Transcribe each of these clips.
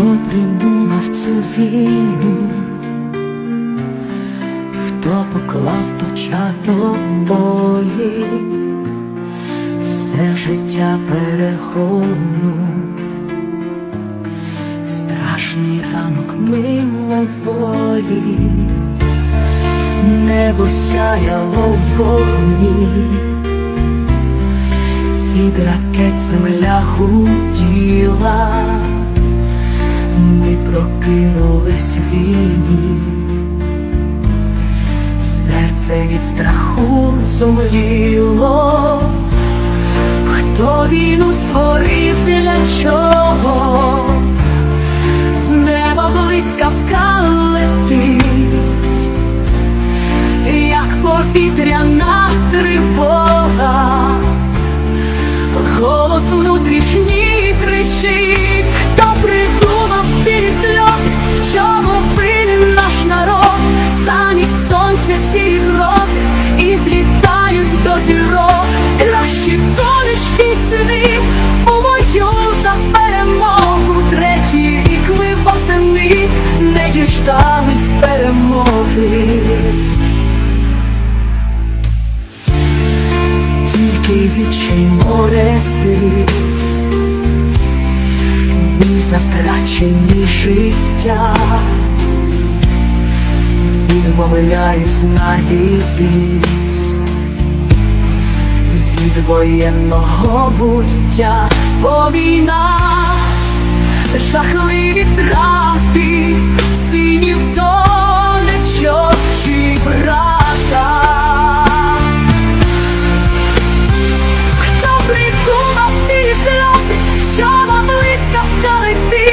Хто придумав цю війну, хто поклав початок бої, все життя перегонув, страшний ранок миловолі, небо сяяло в вогні, від ракет земля гуділа, ми прокинулись в війні, серце від страху зумліло, хто війну створив для чого, з неба блискавка летить, як повітряна тривога голос внутрішній кричить, тільки відчай море сліз. Ні за життя. Відмовляюсь на біс Від воєнного буття Бо війна. Жахливі втрати Синів донечок блискавка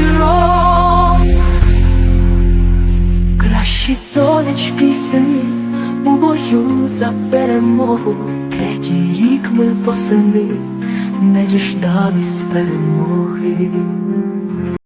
зірок. Кращі донечки сини у бою за перемогу, третій рік ми восени не діждались перемоги.